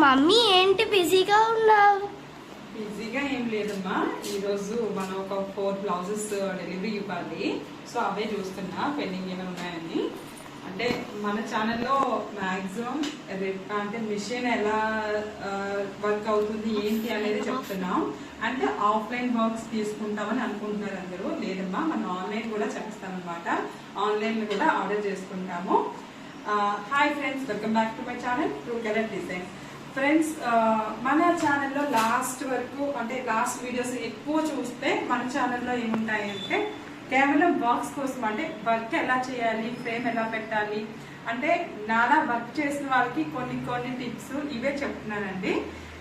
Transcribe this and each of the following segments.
Mummy ఏంటి బిజీగా ఉన్నావు? బిజీగా ఏం లేదమ్మా. ఈరోజు మనం ఒక ఫోర్ బ్లౌజెస్ డెలివరీ ఇవ్వాలి. సో అవే చూస్తున్నా పెండింగ్ ఏమైనా ఉన్నాయని. అంటే మన ఛానల్లో మ్యాక్సిమం అంటే మిషన్ ఎలా వర్క్ అవుతుంది ఏంటి అనేది చెప్తున్నాం. అంటే ఆఫ్లైన్ వర్క్స్ తీసుకుంటామని అనుకుంటున్నారు అందరూ. లేదమ్మా మనం ఆన్లైన్ కూడా చేస్తామన్నమాట. అనమాట ఆన్లైన్ కూడా ఆర్డర్ చేసుకుంటాము. Hi friends welcome back to my channel. True colour design. Friends uh, మన ఛానల్లో లాస్ట్ వరకు అంటే లాస్ట్ వీడియోస్ ఎక్కువ చూస్తే మన ఛానల్లో ఏముంటాయి అంటే కేవలం బాక్స్ కోసం అంటే వర్క్ ఎలా చేయాలి ఫ్రేమ్ ఎలా పెట్టాలి అంటే నాలా వర్క్ చేసిన వాళ్ళకి కొన్ని కొన్ని టిప్స్ ఇవే చెప్తున్నానండి.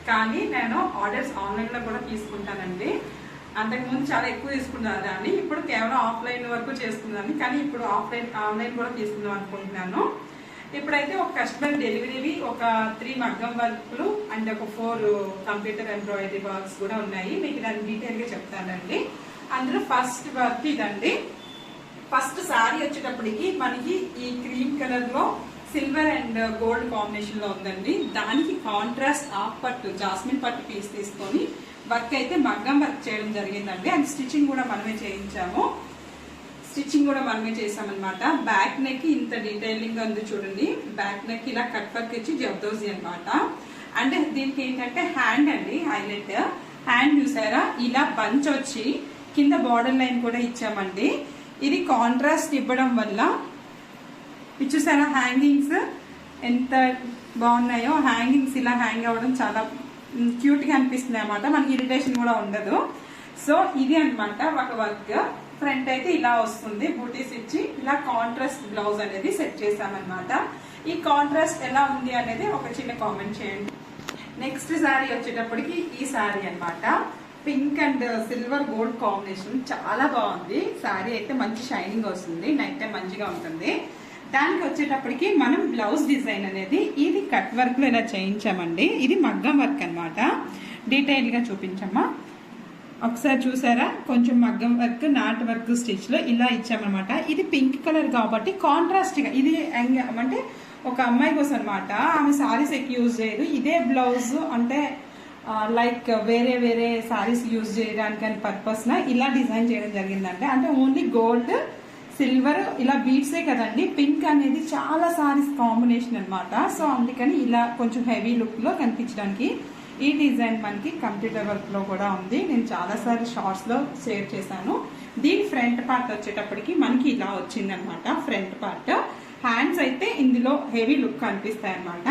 కానీ నేను ఆర్డర్స్ ఆన్లైన్లో కూడా తీసుకుంటానండి. అంతకుముందు చాలా ఎక్కువ తీసుకున్నాను దాన్ని ఇప్పుడు కేవలం ఆఫ్లైన్ వరకు చేసుకున్నాను. కానీ ఇప్పుడు ఆఫ్లైన్ ఆన్లైన్ కూడా తీసుకుందాం అనుకుంటున్నాను. ఇప్పుడైతే ఒక కస్టమర్ డెలివరీవి ఒక త్రీ మగ్గం వర్క్లు అండ్ ఒక ఫోర్ కంప్యూటర్ ఎంబ్రాయిడరీ వర్క్స్ కూడా ఉన్నాయి. మీకు దాన్ని డీటెయిల్గా చెప్తానండి. అందులో ఫస్ట్ వర్క్ ఇదండి. ఫస్ట్ శారీ వచ్చేటప్పటికి మనకి ఈ క్రీమ్ కలర్లో సిల్వర్ అండ్ గోల్డ్ కాంబినేషన్లో ఉందండి. దానికి కాంట్రాస్ట్ ఆఫ్ పట్టు జాస్మిన్ పట్టు పీస్ తీసుకొని వర్క్ అయితే మగ్గం వర్క్ చేయడం జరిగిందండి. అండ్ స్టిచ్చింగ్ కూడా మనమే చేయించాము. స్టిచ్చింగ్ కూడా మనమే చేసామన్నమాట బ్యాక్ నెక్ ఇంత డీటెయిలింగ్ ఉంది చూడండి. బ్యాక్ నెక్ ఇలా కట్ వర్క్ ఇచ్చి జబ్దోజీ అనమాట అంటే దీనికి ఏంటంటే హ్యాండ్ అండి హైలైట్ హ్యాండ్ చూసారా? ఇలా బంచ్ వచ్చి కింద బార్డర్ లైన్ కూడా ఇచ్చామండి. ఇది కాంట్రాస్ట్ ఇవ్వడం వల్ల చూసారా హ్యాంగింగ్స్ ఎంత బాగున్నాయో. హ్యాంగింగ్స్ ఇలా హ్యాంగ్ అవ్వడం చాలా క్యూట్గా అనిపిస్తుంది అనమాట మనకి ఇరిటేషన్ కూడా ఉండదు. సో ఇది అన్నమాట ఒక వర్క్ ఫ్రంట్ అయితే ఇలా వస్తుంది బూటీస్ ఇచ్చి ఇలా కాంట్రాస్ట్ బ్లౌజ్ అనేది సెట్ చేసామన్నమాట ఈ కాంట్రాస్ట్ ఎలా ఉంది అనేది ఒక చిన్న కామెంట్ చేయండి. నెక్స్ట్ శారీ వచ్చేటప్పటికి ఈ శారీ అన్నమాట. Pink and silver gold combination చాలా బాగుంది. శారీ అయితే మంచి షైనింగ్ వస్తుంది నైట్ టైం మంచిగా ఉంటుంది. దానికి వచ్చేటప్పటికి మనం బ్లౌజ్ డిజైన్ అనేది ఇది కట్ వర్క్లో ఇలా చేయించామండి. ఇది మగ్గం వర్క్ అనమాట డీటెయిల్గా చూపించమ్మా. ఒకసారి చూసారా? కొంచెం మగ్గం వర్క్ నాట్ వర్క్ స్టిచ్లో ఇలా ఇచ్చామన్నమాట. ఇది పింక్ కలర్ కాబట్టి కాంట్రాస్ట్గా ఇది అంటే ఒక అమ్మాయి కోసం అనమాట ఆమె సారీస్ ఎక్కువ యూజ్ చేయదు. ఇదే బ్లౌజ్ అంటే లైక్ వేరే వేరే సారీస్ యూజ్ చేయడానికి అని పర్పస్ న ఇలా డిజైన్ చేయడం జరిగిందంటే అంటే ఓన్లీ గోల్డ్ సిల్వర్ ఇలా బీట్సే కదండి. పింక్ అనేది చాలా సారీస్ కాంబినేషన్ అన్నమాట. సో అందుకని ఇలా కొంచెం హెవీ లుక్లో కనిపించడానికి ఈ డిజైన్ మనకి కంప్యూటర్ వర్క్లో కూడా ఉంది. నేను చాలాసార్లు షార్ట్స్లో షార్ట్స్లో షేర్ చేశాను. దీని ఫ్రంట్ పార్ట్ వచ్చేటప్పటికి మనకి ఇలా వచ్చింది అనమాట ఫ్రంట్ పార్ట్. హ్యాండ్స్ అయితే ఇందులో హెవీ లుక్ కనిపిస్తాయి అనమాట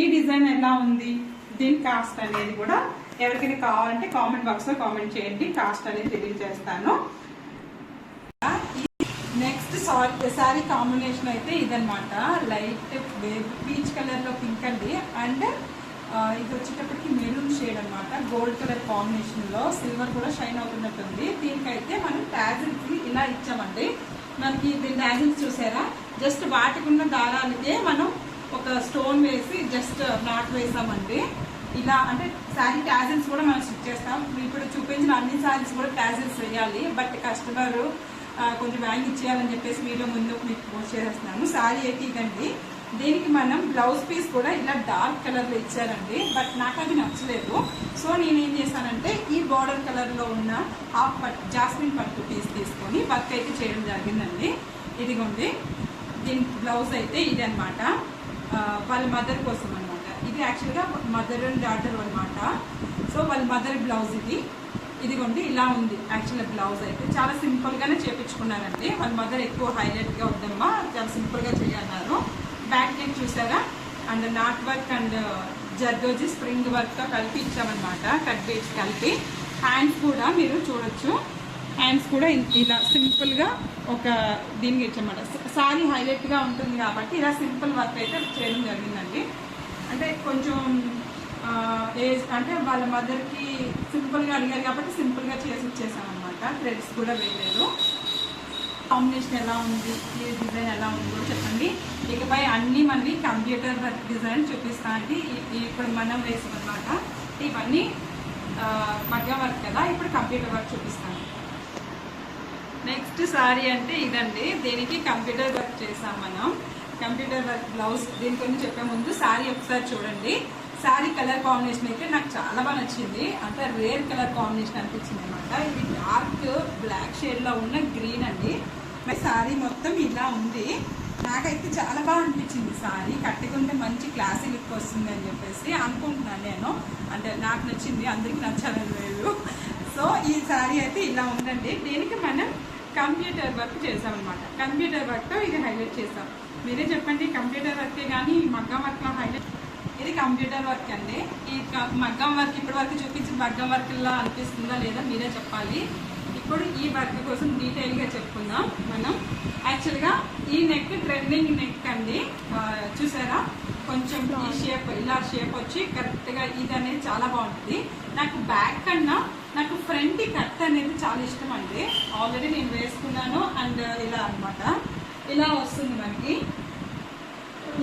ఈ డిజైన్ ఎలా ఉంది? దీని కాస్ట్ అనేది కూడా ఎవరికైనా కావాలంటే కామెంట్ బాక్స్లో కామెంట్ చేయండి. కాస్ట్ అనేది తెలియజేస్తాను నెక్స్ట్ సారీ సారీ కాంబినేషన్ అయితే ఇదనమాట లైట్ పీచ్ కలర్లో పింక్ అండి. అండ్ ఇది వచ్చేటప్పటికి మెరూన్ షేడ్ అనమాట గోల్డ్ కలర్ కాంబినేషన్లో సిల్వర్ కూడా షైన్ అవుతున్నట్టుంది. దీనికైతే మనం ట్యాజిల్స్ ఇలా ఇచ్చామండి. మనకి దీని ట్యాజిల్స్ చూసారా? జస్ట్ వాటికున్న దారాలకే మనం ఒక స్టోన్ వేసి జస్ట్ నాట్ వేసామండి. ఇలా అంటే శారీ ట్యాజిల్స్ కూడా మనం స్టిచ్ చేస్తాం. ఇప్పుడు చూపించిన అన్ని శారీస్ కూడా ట్యాజిల్స్ వేయాలి. బట్ కస్టమర్ కొంచెం వ్యాంగ్ ఇచ్చేయాలని చెప్పేసి వీడియో ముందు మీకు పోస్ట్ చేసేస్తున్నాను శారీ ఏకీకండి. దీనికి మనం బ్లౌజ్ పీస్ కూడా ఇలా డార్క్ కలర్లో ఇచ్చారండి బట్ నాకు అది నచ్చలేదు. సో నేను ఏం చేశానంటే ఈ బార్డర్ కలర్లో ఉన్న హాఫ్ పట్టు జాస్మిన్ పట్టు పీస్ తీసుకొని వర్క్ అయితే చేయడం జరిగిందండి. ఇదిగోండి దీని బ్లౌజ్ అయితే ఇది అనమాట వాళ్ళ మదర్ కోసం అనమాట ఇది యాక్చువల్గా మదర్ అండ్ డాటర్ అనమాట సో వాళ్ళ మదర్ బ్లౌజ్ ఇది. ఇదిగోండి ఇలా ఉంది యాక్చువల్గా బ్లౌజ్ అయితే. చాలా సింపుల్గానే చేపించుకున్నానండి వాళ్ళ మదర్ ఎక్కువ హైలైట్గా వద్దమ్మా చాలా సింపుల్గా చేయన్నారు. బ్యాక్ నెక్ చూసారా? And knot work and zardozi spring వర్క్తో కలిపి ఇచ్చామన్నమాట. కట్ బీట్స్ కలిపి. హ్యాండ్స్ కూడా మీరు చూడొచ్చు. హ్యాండ్స్ కూడా ఇలా సింపుల్గా ఒక దీనికి ఇచ్చామన్నమాట. సారీ హైలైట్గా ఉంటుంది కాబట్టి ఇలా సింపుల్ వర్క్ అయితే చేయడం జరిగిందండి. అంటే కొంచెం ఏజ్ అంటే వాళ్ళ మదర్కి సింపుల్గా అడిగారు కాబట్టి సింపుల్గా చేసి ఇచ్చేసామన్నమాట. థ్రెడ్స్ కూడా వేయలేదు. కాంబినేషన్ ఎలా ఉంది ఏ డిజైన్ ఎలా ఉంది కూడా చెప్పండి. ఇకపై అన్నీ మళ్ళీ కంప్యూటర్ వర్క్ డిజైన్ చూపిస్తా అండి. ఇప్పుడు మనం వేసుకున్నమాట ఇవన్నీ మగ్గ వర్క్ కదా ఇప్పుడు కంప్యూటర్ వర్క్ చూపిస్తాను నెక్స్ట్ సారీ అంటే ఇదండి. దీనికి కంప్యూటర్ వర్క్ చేసాం మనం. కంప్యూటర్ వర్క్ బ్లౌజ్ దీని గురించి చెప్పే ముందు సారీ ఒకసారి చూడండి. శారీ కలర్ కాంబినేషన్ అయితే నాకు చాలా బాగా నచ్చింది. అంటే రేర్ కలర్ కాంబినేషన్ అనిపించింది అనమాట ఇది డార్క్ బ్లాక్ షేడ్లో ఉన్న గ్రీన్ అండి. మరి శారీ మొత్తం ఇలా ఉంది. నాకైతే చాలా బాగా అనిపించింది శారీ కట్టుకుంటే మంచి క్లాసీ లుక్ వస్తుంది అని చెప్పేసి అనుకుంటున్నాను నేను. అంటే నాకు నచ్చింది అందరికీ నచ్చాలని లేదు. సో ఈ శారీ అయితే ఇలా ఉందండి. దీనికి మనం కంప్యూటర్ వర్క్ చేసామన్నమాట కంప్యూటర్ వర్క్ ఇది హైలైట్ చేసాం మీరే చెప్పండి కంప్యూటర్ వర్కే కానీ మగ్గం వర్క్లో హైలైట్ ఇది కంప్యూటర్ వర్క్ అండి. ఈ మగ్గం వర్క్ ఇప్పటి వరకు చూపించిన మగ్గం వర్క్ లా అనిపిస్తుందా లేదా మీరే చెప్పాలి. ఇప్పుడు ఈ వర్క్ కోసం డీటెయిల్గా చెప్పుకుందాం మనం. యాక్చువల్గా ఈ నెక్ ట్రెండింగ్ నెక్ అండి. చూసారా? కొంచెం ఈ షేప్ ఇలా షేప్ వచ్చి కరెక్ట్గా ఇది అనేది చాలా బాగుంటుంది. నాకు బ్యాక్ కన్నా నాకు ఫ్రంట్ కట్ అనేది చాలా ఇష్టం అండి. ఆల్రెడీ నేను వేసుకున్నాను అండ్ ఇలా అన్నమాట. ఇలా వస్తుంది మనకి.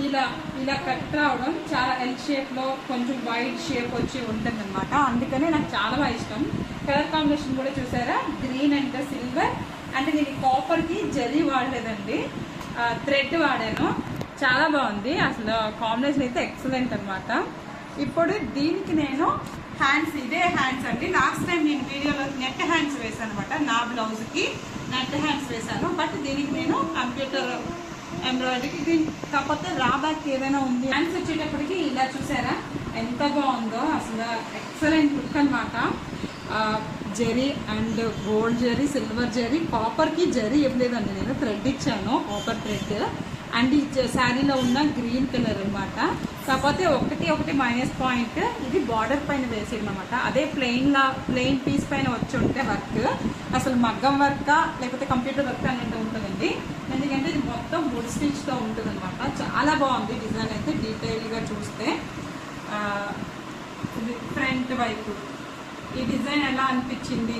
ఇలా ఇలా కట్ రావడం చాలా ఎల్ షేప్లో కొంచెం వైడ్ షేప్ వచ్చి ఉంటుంది అనమాట అందుకనే నాకు చాలా బాగా ఇష్టం. కలర్ కాంబినేషన్ కూడా చూసారా? గ్రీన్ అండ్ సిల్వర్ అంటే నేను కాపర్కి జరీ వాడలేదండి. థ్రెడ్ వాడాను. చాలా బాగుంది. అసలు కాంబినేషన్ అయితే ఎక్సలెంట్ అనమాట ఇప్పుడు దీనికి నేను హ్యాండ్స్ ఇదే హ్యాండ్స్ అండి. లాస్ట్ టైం నేను వీడియోలో నెట్ హ్యాండ్స్ వేసాను అనమాట నా బ్లౌజ్కి నెట్ హ్యాండ్స్ వేసాను బట్ దీనికి నేను కంప్యూటర్ ఎంబ్రాయిడరీకి ఇది uh, కాకపోతే రా బ్యాక్ ఏదైనా ఉంది. హ్యాండ్స్ వచ్చేటప్పటికి ఇలా చూసారా? ఎంత బాగుందో. అసలు ఎక్సలెంట్ లుక్ అనమాట zari and gold zari silver zari కాపర్కి zari ఇవ్వలేదండి నేను థ్రెడ్ ఇచ్చాను కాపర్ థ్రెడ్ అండ్ ఈ శారీలో ఉన్న గ్రీన్ కలర్ అన్నమాట. కాకపోతే ఒకటి ఒకటి మైనస్ పాయింట్ ఇది బార్డర్ పైన వేసేయడం అనమాట అదే ప్లెయిన్లా ప్లెయిన్ పీస్ పైన వచ్చి ఉంటే వర్క్ అసలు మగ్గం వర్క్ లేకపోతే కంప్యూటర్ వర్క్ అనేది ఉంటుంది ఎందుకంటే ఇది మొత్తం వుడ్ స్టిచ్తో ఉంటుంది అనమాట చాలా బాగుంది డిజైన్ అయితే డీటెయిల్గా చూస్తే. ఇది ఫ్రంట్ వైపు. ఈ డిజైన్ ఎలా అనిపించింది?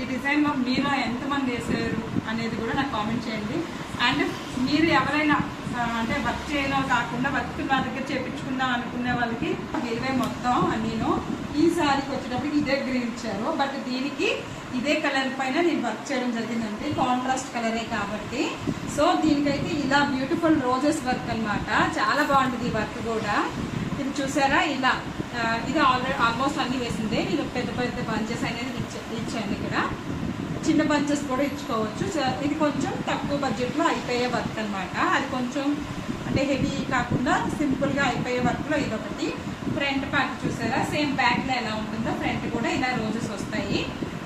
ఈ డిజైన్ మీరు ఎంతమంది వేసారు అనేది కూడా నాకు కామెంట్ చేయండి. అండ్ మీరు ఎవరైనా అంటే వర్క్ చేయడం కాకుండా వర్క్ నా దగ్గర చేపించుకుందాం అనుకునే వాళ్ళకి ఇరవై మొత్తం నేను ఈ సారీకి వచ్చేటప్పుడు ఇదే గ్రీన్ ఇచ్చారు. బట్ దీనికి ఇదే కలర్ పైన నేను వర్క్ చేయడం జరిగిందండి. కాంట్రాస్ట్ కలరే కాబట్టి. సో దీనికైతే ఇలా బ్యూటిఫుల్ రోజెస్ వర్క్ అన్నమాట. చాలా బాగుంటుంది ఈ వర్క్ కూడా. ఇది చూసారా? ఇలా ఇది ఆల్రెడీ ఆల్మోస్ట్ అన్ని వేసిందే. నేను పెద్ద పెద్ద బంచెస్ అనేది ఇచ్చాను ఇక్కడ. చిన్న బంచెస్ కూడా ఇచ్చుకోవచ్చు. సో ఇది కొంచెం తక్కువ బడ్జెట్లో అయిపోయే వర్క్ అన్నమాట. అది కొంచెం అంటే హెవీ కాకుండా సింపుల్గా అయిపోయే వర్క్లో ఇది ఒకటి ఫ్రంట్ పార్ట్ చూసారా? సేమ్ బ్యాక్లో ఎలా ఉంటుందో ఫ్రంట్ కూడా ఇలా రోజెస్ వస్తాయి.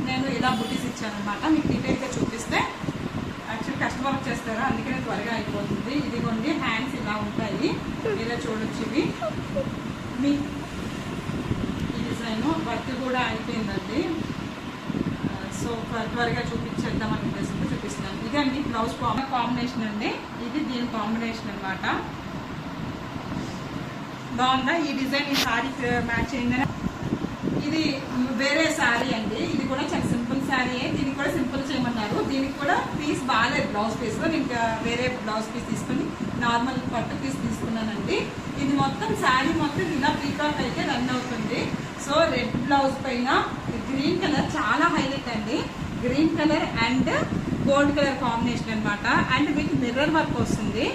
నేను ఇలా బుటీస్ ఇచ్చాను అనమాట మీకు డీటెయిల్గా చూపిస్తే యాక్చువల్ కస్టమర్ చేస్తారా? అందుకనే త్వరగా అయిపోతుంది. ఇదిగోండి హ్యాండ్స్ ఇలా ఉంటాయి. ఇలా చూడొచ్చు ఇవి. మీ ఈ డిజైన్ వర్క్ కూడా అయిపోయిందండి. సో త్వరగా చూపించేద్దాం అనే ఉద్దేశంతో చూపిస్తాను ఇదండి బ్లౌజ్ కాంబినేషన్ అండి. ఇది దీని కాంబినేషన్ అన్నమాట. బాగుందా? ఈ డిజైన్ ఈ సారీ మ్యాచ్ అయిందని వేరే శారీ అండి. ఇది కూడా చాలా సింపుల్ శారీ దీనికి కూడా సింపుల్ చేయమన్నారు. దీనికి కూడా పీస్ బాగాలేదు బ్లౌజ్ పీస్ ఇంకా వేరే బ్లౌజ్ పీస్ తీసుకుని నార్మల్ పట్టు పీస్ తీసుకున్నానండి. ఇది మొత్తం శారీ మొత్తం ఇలా పీకాక్ అయితే రన్ అవుతుంది. సో రెడ్ బ్లౌజ్ పైన గ్రీన్ కలర్ చాలా హైలైట్ అండి. Green colour and gold colour combination అన్నమాట. అండ్ విత్ మిర్రర్ వర్క్ వస్తుంది.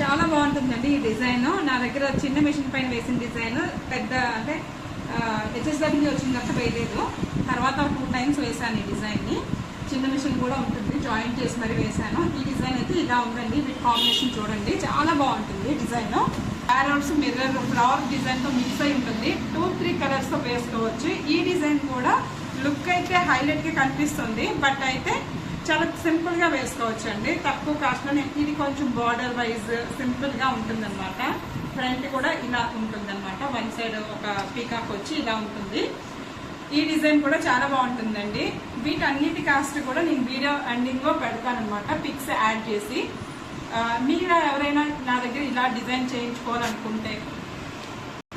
చాలా బాగుంటుందండి ఈ డిజైన్ నా దగ్గర చిన్న మిషన్ పైన వేసిన డిజైన్ పెద్ద అంటే హెచ్ఎస్డబ్ల్యూ వచ్చిన తర్వాత వేయలేదు. తర్వాత టూ టైమ్స్ వేసాను ఈ డిజైన్ని. చిన్న మిషన్ కూడా ఉంటుంది. జాయింట్ చేసి మరి వేసాను ఈ డిజైన్ అయితే ఇలా ఉందండి. వీటి కాంబినేషన్ చూడండి. చాలా బాగుంటుంది డిజైన్. ప్యారల్స్ మిర్రర్ ఫ్లవర్ డిజైన్తో మిక్స్ అయి ఉంటుంది. టూ త్రీ కలర్స్తో వేసుకోవచ్చు. ఈ డిజైన్ కూడా లుక్ అయితే హైలైట్గా కనిపిస్తుంది. బట్ అయితే చాలా సింపుల్గా వేసుకోవచ్చు అండి తక్కువ కాస్ట్లోనే ఇది కొంచెం బార్డర్ వైజ్ సింపుల్గా ఉంటుందన్నమాట. ఉంటుంది అనమాట ఫ్రంట్ కూడా ఇలా ఉంటుంది అనమాట వన్ సైడ్ ఒక పీకాక్ వచ్చి ఇలా ఉంటుంది. ఈ డిజైన్ కూడా చాలా బాగుంటుందండి. వీటన్నిటి కాస్ట్ కూడా నేను వీడియో ఎండింగ్లో పెడతానమాట పిక్స్ యాడ్ చేసి. మీరు ఎవరైనా నా దగ్గర ఇలా డిజైన్ చేయించుకోవాలనుకుంటే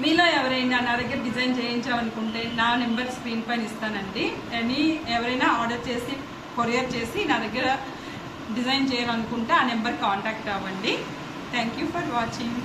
మీలో ఎవరైనా నా దగ్గర డిజైన్ చేయించాలనుకుంటే నా నెంబర్ స్క్రీన్ పైన ఇస్తానండి. అని ఎవరైనా ఆర్డర్ చేసి కొరియర్ చేసి నా దగ్గర డిజైన్ చేయాలనుకుంటే ఆ నెంబర్ కాంటాక్ట్ అవ్వండి. Thank you for watching